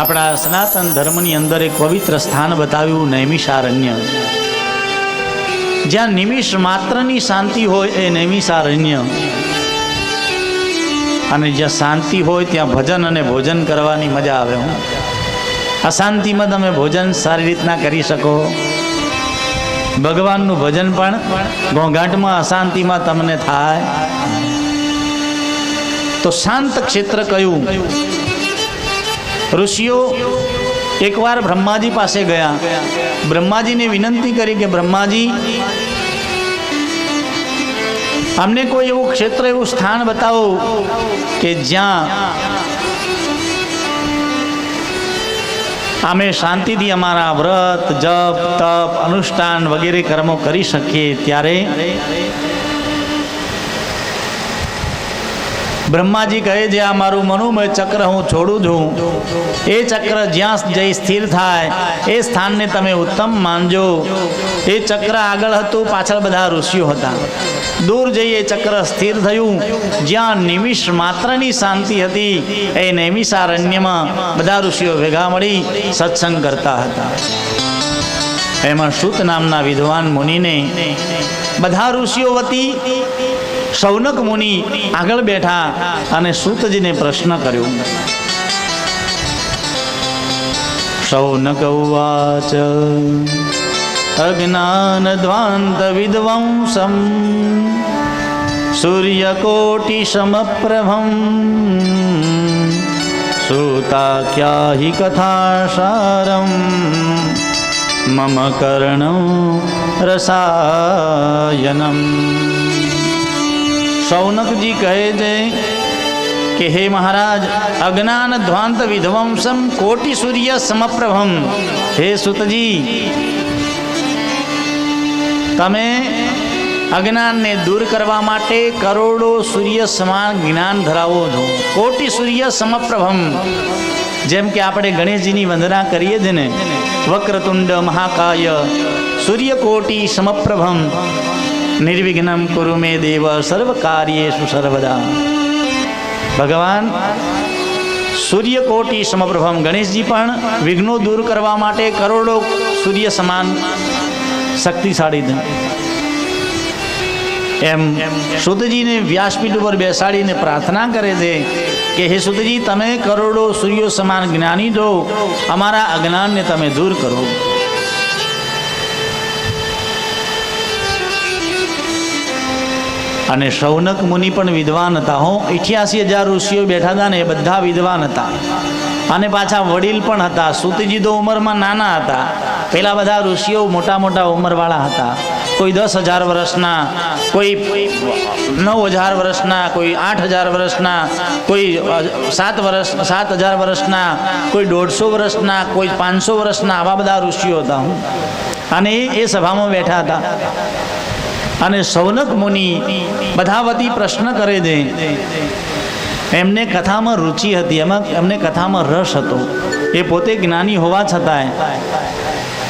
આપણા સનાતન ધર્મની અંદર એક પવિત્ર સ્થાન બતાવ્યું નૈમિષારણ્ય જ્યાં નિમિષ માત્રની શાંતિ હોય એ નૈમિષારણ્ય અને જ્યાં શાંતિ હોય ત્યાં ભજન અને ભોજન કરવાની મજા આવે હું. અશાંતિમાં તમે ભોજન સારી રીતના કરી શકો. ભગવાનનું ભજન પણ ઘોંઘાટમાં, અશાંતિમાં તમને થાય. તો શાંત ક્ષેત્ર કયું? ઋષિઓ એકવાર બ્રહ્માજી પાસે ગયા. બ્રહ્માજીને વિનંતી કરી કે, બ્રહ્માજી, અમને કોઈ એવું ક્ષેત્ર, એવું સ્થાન બતાવો કે જ્યાં અમે શાંતિથી અમારા વ્રત, જપ, તપ, અનુષ્ઠાન વગેરે કર્મો કરી શકીએ ત્યારે બ્રહ્માજી કહે છે, આ મારું મનોમય ચક્ર હું છોડું છું. એ ચક્ર જ્યાં જઈ સ્થિર થાય, એ સ્થાનને તમે ઉત્તમ માનજો. એ ચક્ર આગળ હતું, પાછળ બધા ઋષિઓ હતા. દૂર જઈ એ ચક્ર સ્થિર થયું. જ્યાં નિમિષ માત્રની શાંતિ હતી, એ નૈમિષારણ્યમાં બધા ઋષિઓ ભેગા મળી સત્સંગ કરતા હતા. એમાં શુત નામના વિદ્વાન મુનિને બધા ઋષિઓ વતી શૌનક મુનિ આગળ બેઠા અને સૂતજીને પ્રશ્ન કર્યો. શૌનક ઉવાચ અજ્ઞાનધ્વાંત વિદ્વંસમ સૂર્યકોટિ સમપ્રભમ સૂતાખ્યાહી કથાસારમ, મમ કર્ણ રસાયનમ. શૌનકજી કહે છે કે હે મહારાજ, અજ્ઞાન ધ્વાંત વિધ્વંસમ કોટી સૂર્ય સમપ્રભમ. હે સુતજી, તમે અજ્ઞાનને દૂર કરવા માટે કરોડો સૂર્ય સમાન જ્ઞાન ધરાવો છો. કોટી સૂર્ય સમપ્રભમ. જેમ કે આપણે ગણેશજીની વંદના કરીએ છીએ ને, વક્રતુંડ મહાકાય સૂર્યકોટી સમપ્રભમ. નિર્વિઘ્નમ કુરુ મે દેવ સર્વ કાર્યેષુ સર્વદા ભગવાન સૂર્યકોટી સમપ્રભમ ગણેશજી પણ વિઘ્નો દૂર કરવા માટે કરોડો સૂર્ય સમાન શક્તિશાળી એમ સુતજીને વ્યાસપીઠ ઉપર બેસાડીને પ્રાર્થના કરે છે કે હે સુતજી તમે કરોડો સૂર્યો સમાન જ્ઞાની દો અમારા અજ્ઞાનને તમે દૂર કરો અને શૌનક મુનિ પણ વિદ્વાન હતા, હો. અઠ્યાસી હજાર ઋષિઓ બેઠા હતા ને એ બધા વિદ્વાન હતા. અને પાછા વડીલ પણ હતા. સુતજી તો ઉંમરમાં નાના હતા. પેલા બધા ઋષિઓ મોટા મોટા ઉંમરવાળા હતા. કોઈ દસ હજાર વર્ષના, કોઈ નવ હજાર વર્ષના, કોઈ આઠ હજાર વર્ષના, કોઈ સાત વર્ષ, સાત હજાર વર્ષના, કોઈ દોઢસો વર્ષના, કોઈ પાંચસો વર્ષના આવા બધા ઋષિઓ હતા અને એ સભામાં બેઠા હતા. અને સૌનક મુનિ બધા વતી પ્રશ્ન કરે છે એમને કથામાં રુચિ હતી, એમાં એમને કથામાં રસ હતો. એ પોતે જ્ઞાની હોવા છતાંય.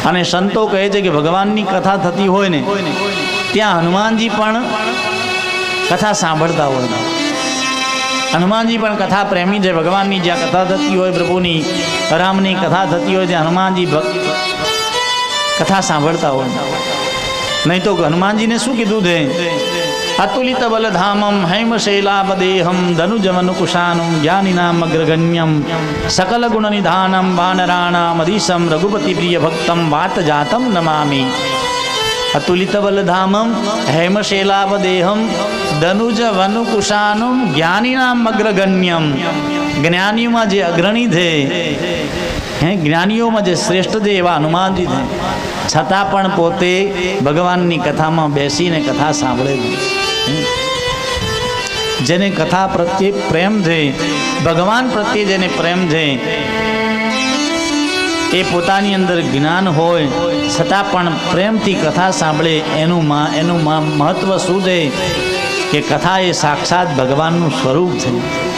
અને સંતો કહે છે કે ભગવાનની કથા થતી હોય ને, ત્યાં હનુમાનજી પણ કથા સાંભળતા હોય હનુમાનજી પણ કથા પ્રેમી છે. ભગવાનની જ્યાં કથા થતી હોય, પ્રભુની રામની કથા થતી હોય, ત્યાં હનુમાનજી કથા સાંભળતા હોય નહીં તો હનુમાનજીને શું કીધું છે અતુલિત બલધામમ હૈમશૈલાપદેહમ ધનુજમનુકુશાનું જ્ઞાનિનામ અગ્રગણ્યમ સકલ ગુણ નિધાનમ વાનરાણામ અધીશમ રઘુપતિ પ્રિય ભક્તમ વાત જાતમ નમામી અતુલિત બલધામમ હૈમશૈલાપદેહમ ધનુજ વનુકુશાનું જ્ઞાનિનામ અગ્રગણ્યમ જ્ઞાનીઓમાં જે અગ્રણી છે હે જ્ઞાનીઓમાં જે શ્રેષ્ઠ છે એવા હનુમાનજી છે છતાં પણ પોતે ભગવાનની કથામાં બેસીને કથા સાંભળે જેને કથા પ્રત્યે પ્રેમ છે, ભગવાન પ્રત્યે જેને પ્રેમ છે, એ પોતાની અંદર જ્ઞાન હોય, છતાં પણ પ્રેમથી કથા સાંભળે, એનું મા, એનું મહત્વ શું છે? કે કથા એ સાક્ષાત ભગવાનનું સ્વરૂપ છે.